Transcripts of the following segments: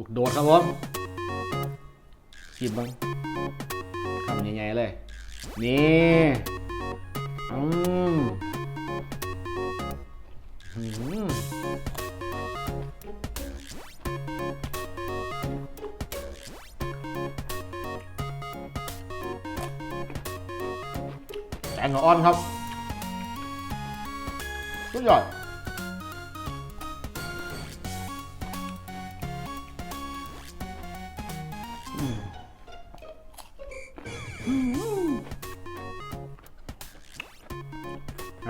ลูกโดดครับผมกินบ้างคำใหญ่ๆเลย นี่อืมอืมแกงอ่อนครับสุดยอด คร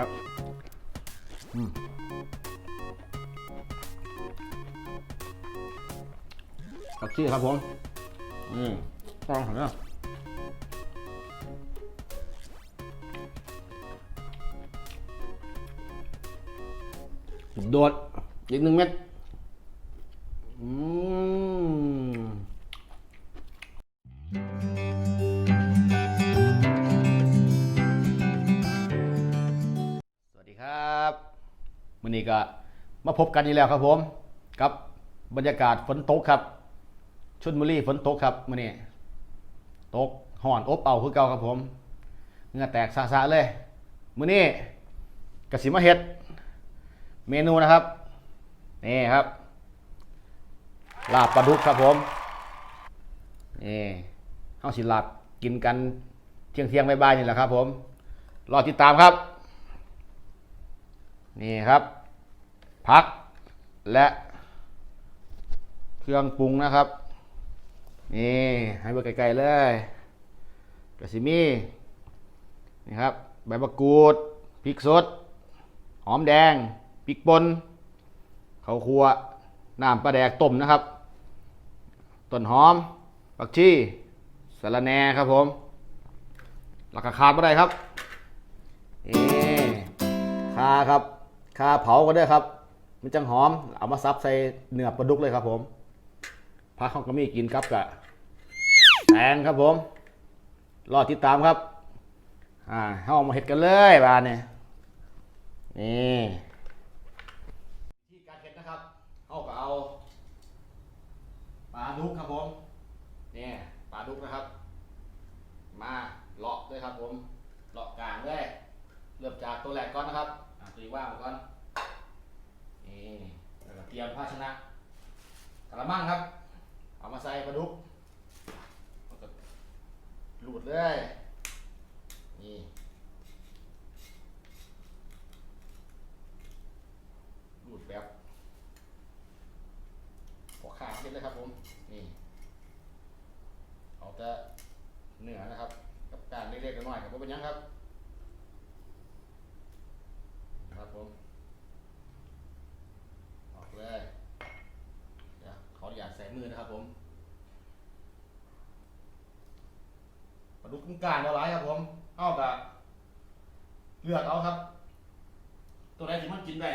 ับอืมผักชีครับผม อืมต้องหันนะโดดอีกหนึ่งเม็ด นี้ก็มาพบกันอีกแล้วครับผมกับบรรยากาศฝนตกครับชลบุรีฝนตกครับมื่อนี้ตกห่อนอบเอาคือเก่าครับผมเงื่อแตกสาๆเลยมื่อนี้กสิมาเฮ็ดเมนูนะครับนี่ครับ ลาบปลาดุกครับผมนี่เฮาสิลาบกินกันเที่ยงเที่ยงบ่ายๆนี่แหละครับ ผมรอติดตามครับ นี่ครับ พักและเครื่องปรุงนะครับ นี่ให้เบอร์ไกลๆเลยกระสิมีนี่ครับใบมะกรูดพริกสด หอมแดงพริกป่นข้าวคั่วน้ำปลาแดกต้มนะครับ ต้นหอมผักชีสะระแหน่ครับผมแล้วก็ขาดไม่ได้ครับนี่คาครับคาเผาก็ได้ครับ มันจังหอม เอามาซับใส่เนื้อปลาดุกเลยครับผมพักข้าก็มีกินครับกะแตงครับผม รอติดตามครับ อ่าเข้ามาเห็ดกันเลยบานเนี่ยนี่ที่การเห็ดนะครับเอาก็เอาปลาดุกครับผมนี่ปลาดุกนะครับ มาเลาะด้วยครับผมเลาะกลางเลยเริ่มจากตัวแรกก่อนนะครับตัวนี้ว่างก่อน นี่แล้วก็เตรียมภาชนะกระมังครับ เอามาใส่ปลาดุกแล้วก็ลูดเลยนี่ลูดแบบหัวขาขึ้นเลยครับผมนี่เอาแต่เหนือนะครับ กับการเล็กๆน้อยๆครับผมเป็นยังครับครับผมออกเลยเดี๋ยวขออนุญาตใส่มือนะครับผมปลาดุ กกุ้งกลางเราหลายครับผมเอากะเลือกเอาครับ ตัวไหนที่มันกินได้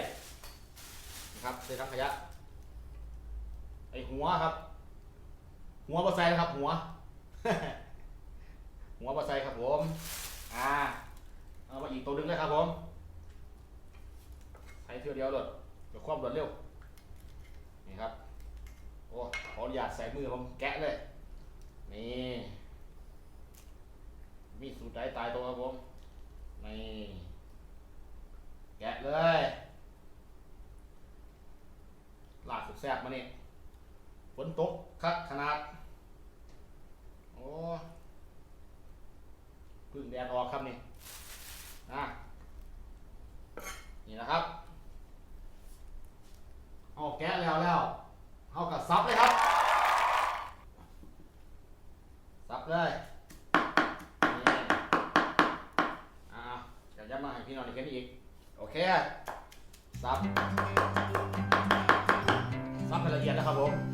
นะครับใส่ถังขยะ ไอหัวครับ หัวปลาไซนะครับ หัว หัวปลาไซครับผม อ่าเอามาอีกตัวหนึงเลยครับผมใช้เที่ยวเดียวเลยเดี๋ยวความรวดเร็ว นี่ครับ โอ้ขออนุญาตใส่มือผมแกะเลย นี่ มีสูตรใดตายตัวครับผมนี่แกะเลยลาดสุดแซ่บมาเนี่ยฝนตกคักขนาด โอ้พึ่งแดดออกครับนี่นะนี่นะครับ เอาแกะแล้วแล้วเอากับซับเลยครับ ซับเลยนี่อ่าเดี๋ยวจะ มาให้พี่น้องได้เห็นอีก โอเค ซับ ซับให้ละเอียดนะครับผม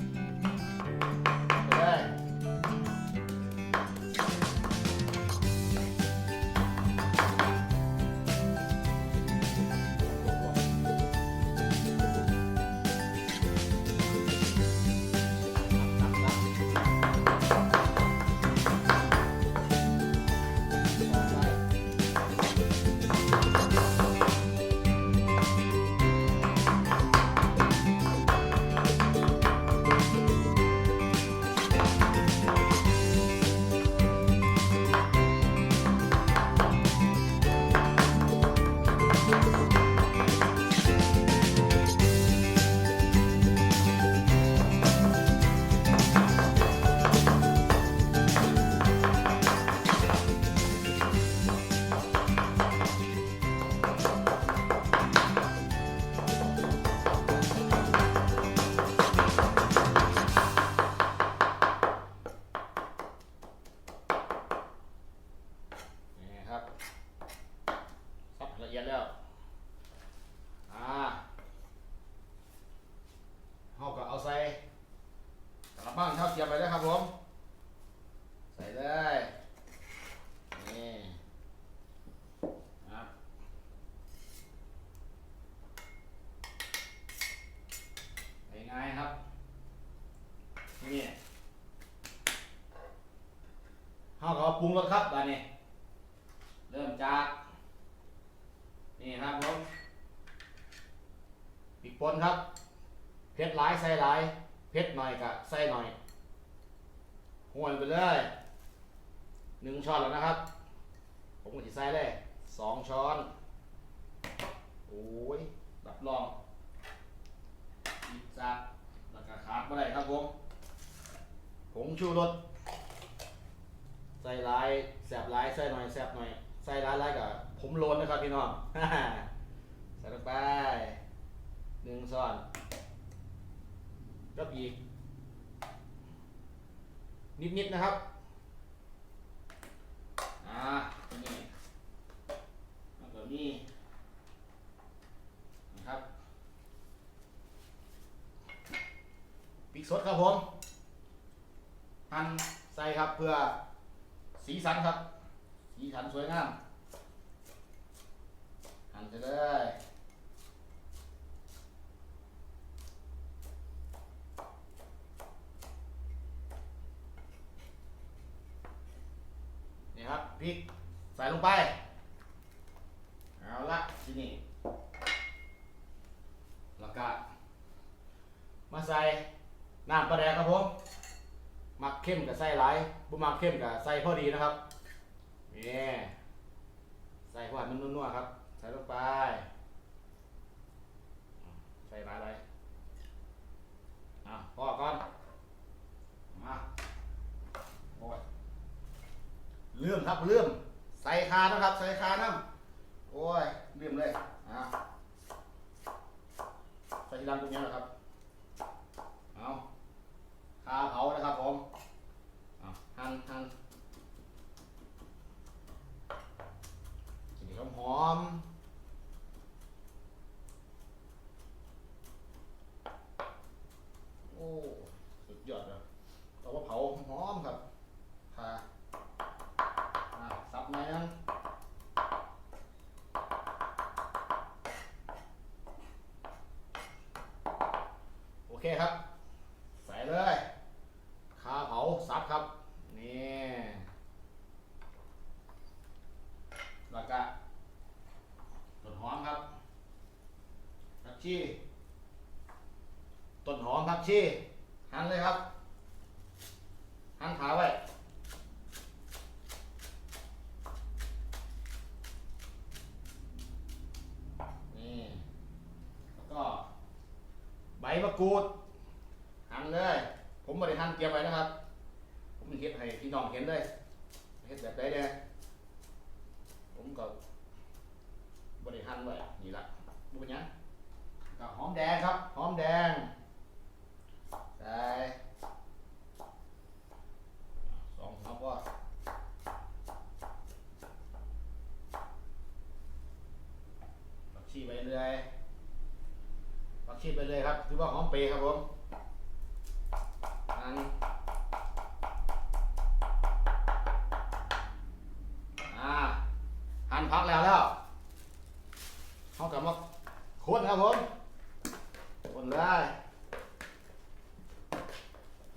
เฮาก็เอาปรุงรสครับบาดนี้ เริ่มจาก นี่ครับผมพริกป่นครับ เผ็ดหลายใส่หลาย เผ็ดหน่อยกะใส่หน่อยห้วนไปเลยหนึ่งช้อนแล้วนะครับ ผมก็จะใส่เลยสองช้อน โอ้ยรับรองอีกจัดแล้วก็ขาดไม่ได้ครับผมผงชูรส ส่หลายแสบหลายใส่หน่อยแสบหน่อยใส่หลายหลายกับผมโลนนะครับพี่น้องใส่ลงไปหนึ่งช้อนกับอีก นิดๆนะครับอ่านี่แล้วก็นี่นะครับพริกสดครับผมหั่นใส่ครับเพื่อ สีสันครับ สีสันสวยงาม หั่นไปเลยนี่ครับพริกใส่ลงไป เอาละทีนี้แล้วก็มาใส่น้ำปลาแดกครับผม มักเข้มกับใส่หลายบุมักเข้มกับใส่พอดีนะครับนี่ใส่พอให้มันนัวๆครับ ใส่ลงไป ใส่หลายเลยอะพอก่อน มาโอ้ยเลื่อมครับเลื่อมใส่คานะครับ ใส่คาน้ำโอ้ยเลื่อมเลยอะใส่ทีหลังตรงนี้นะครับ คาเผานะครับผมเอาหั่นหั่นกลิ่นหอมๆโอ้ สุดยอดเลยเอาว่าเผาหอมครับคาอะสับหน่อยนึงโอเคครับ ใส่เลยคาเผาซับครับ นี่แล้วก็ต้นหอมครับผักชีต้นหอมผัก ชี้หันเลยครับ หันขาไว้ นี่ แล้วก็ ใบมะกรูด หันเลย ผมบริหั่นเตรียมไว้นะครับ ผมเฮ็ดให้พี่น้องเห็นเลยเฮ็ดแบบใดเนี่ยผมก็บริหั่นไว้นี่ละดูเป็นหยังก็หอมแดงครับ หอมแดง ใส่สองครับว่าผักชีไปเรื่อยผักชีไปเลยครับถือว่าหอมเปรย์ครับผมหั่นอ่าหั่นพักแล้วแล้วเขากลับมาคนครับผมคนเลย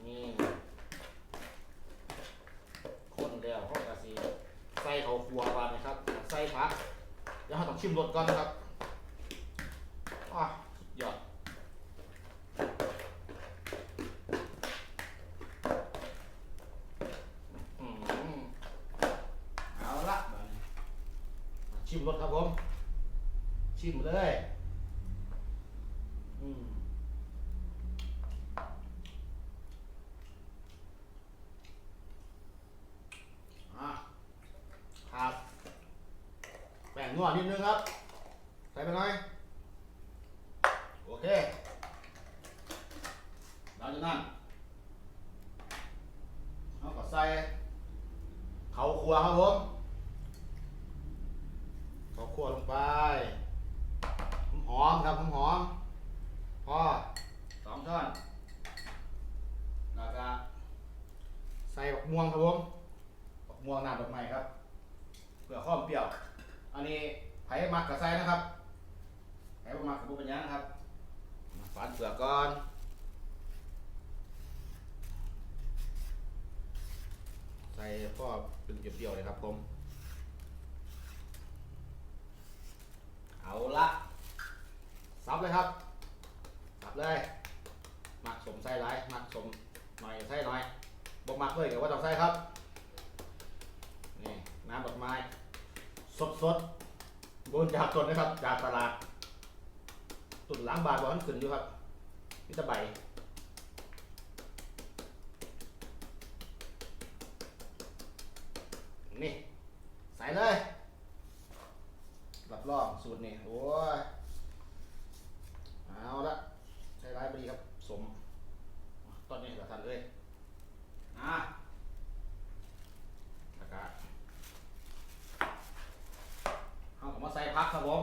นี่คนแล้วเขากระสีใส่เขาครัวบาน นะครักเดี๋ยวเราต้องชิมรสก่อนนะครับอ้าสุดยอดอืมเอาละชิมรสครับผม ชิมเลยอืมอะครับแป้งนวดนิดนึงครับ ใส่ไปหน่อย โอเคหลังจากนั้นเราก็ใส่ เขา ครัวครับผมขาครัวลงไปหอมครับหอมพอสองช้อนแล้วก็บักม่วงครับผมบักม่วงน้ำดอกไม้ครับเพื่อความเปรี้ยว อันนี้ไผ่มักกับไส้นะครับไผ่มักกับบุป็นหยังนะครับฝานเปลือกก่อน ส่พ่อเป็นเปรี้ยวๆเลยครับผม เอาละซับเลยครับซับเลยหมักสมไส้ไรหมักสมหน่อยไส้หน่อยบ่หมักเลยเดี๋ยวว่าต้องใส่ครับนี่น้ำดอกไม้ สดสดๆบนจากต้นนะครับ จากตลาดตุ่นล้างบาทบอลขึ้นอยู่ครับนี่ตะใบ นี่ใส่เลยรับรองสูตรนี่โอ้ยเอาละใช้ร้ายบดีครับ สม ตอนนี้กับทันเลยอะแล้วก็เอาผมมาใส่พักครับผม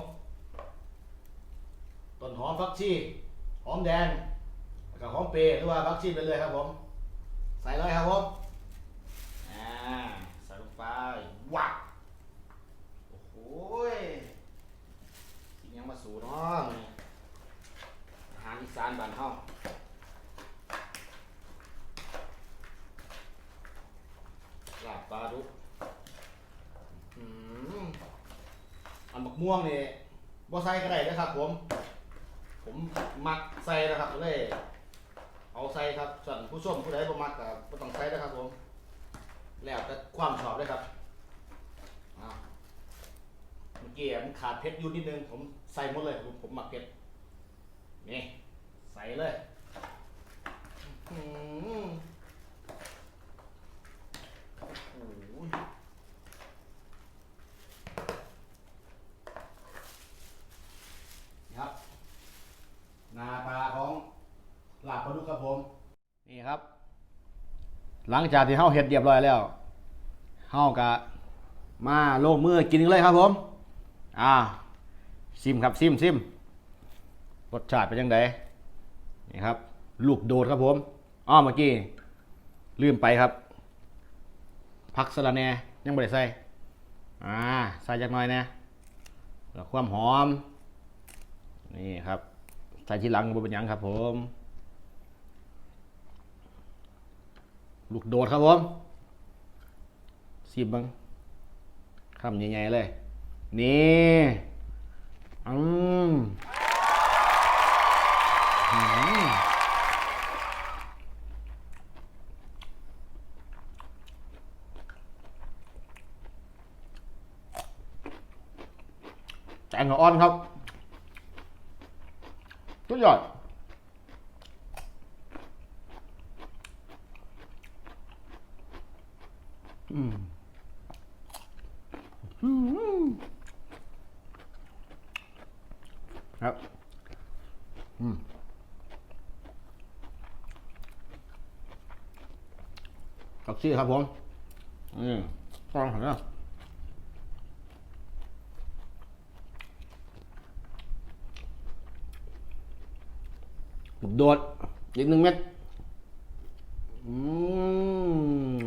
ต้นหอมฟักชีหอมแดงแล้วก็หอมเปรย์หรือว่าฟักชีไปเลยครับผม ใส่เลยครับผม อ่า ใส่ลงไปวักโอ้โหยกินยังมาสู่เนาะนี่อาหารอีสานบ้านเฮาลาบปลาดุกอืมอันบัก ม่วงนี่บ่ใส่ก็ได้นะครับ ผม ผมมักใส่นะครับเลยเอาใส่ครับส่วนผู้ชมผู้ใดบ่มักก็บ่ต้องใส่นะครับ ผม แล้วแต่ความชอบเลยครับอ้าวเมื่อกี้มันขาดเพชรอยู่นิดนึงผมใส่หมดเลยผมผมหมักเพชรนี่ใส่เลยอื้อหือโอ้โหนี่ครับหน้าตาของลาบปลาดุกครับผม นี่ครับ หลังจากที่เฮาเฮ็ดเรียบร้อยแล้วเฮากะมาโลงมือกินเลยครับผม อ่าซิมครับซิมซิมรสชาติเป็นยังไงนี่ครับ ลูกโดดครับผมอ้อเมื่อกี้ลืมไปครับผักสะระแหน่ยังไม่ได้ใส่อ่าใส่จักหน่อยนะแล้วความหอม นี่ครับ ใส่ทีหลังบ่เป็นยังครับผม ลูกโดดครับผมซีบบังคำใหญ่ๆเลย นี่อืมแตงอ่อนครับสุดยอด อืมอืม ครับ อืมกับซี่ครับผมอืมต้องหันนะโดดอีกหนึ่งเม็ดอืม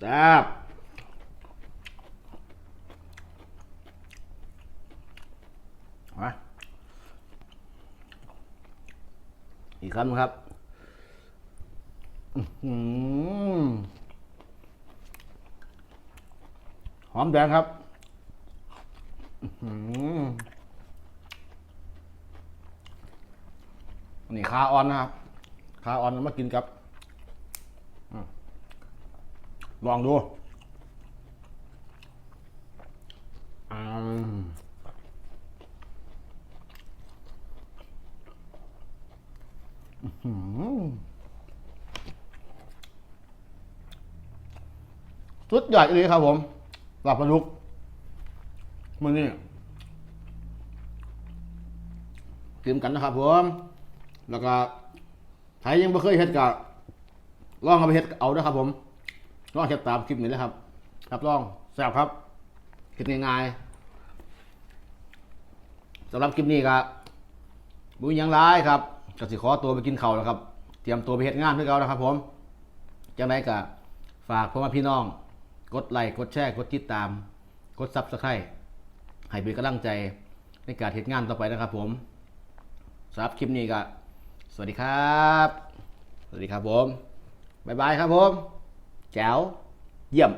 แซ่ บมาอีกคำหนึ่งครับหอมแดงครับนี่คาออนนะครับ คาออนมากินกับ ลองดูอืมอื้อหือสุดยอดเลยครับผมหลับปลาดุกมือนี่เตรียมกันนะครับผม แล้วก็ใครยังไม่เคยเฮ็ดก็ลองเอาไปเฮ็ดเอาเด้อครับผม ลองเฮ็ดตามคลิปนี้เลยครับ รับลองแซ่บครับเฮ็ดง่ายๆสำหรับคลิปนี้ก็บุญยังร้ายครับกสิขอตัวไปกินข้าวแล้วครับ เตรียมตัวไปเฮ็ดงานด้วยเขานะครับ ผมจังไดก็ฝากพ่อแม่พี่น้อง กดไลค์กดแชร์กดติดตาม กดซับสไครต์ให้เป็นกำลังใจในการเฮ็ดงานต่อไปนะครับ ผมสำหรับคลิปนี้ก็สวัสดีครับ สวัสดีครับผม บ๊ายบายครับผม แจ๋วเยี่ยม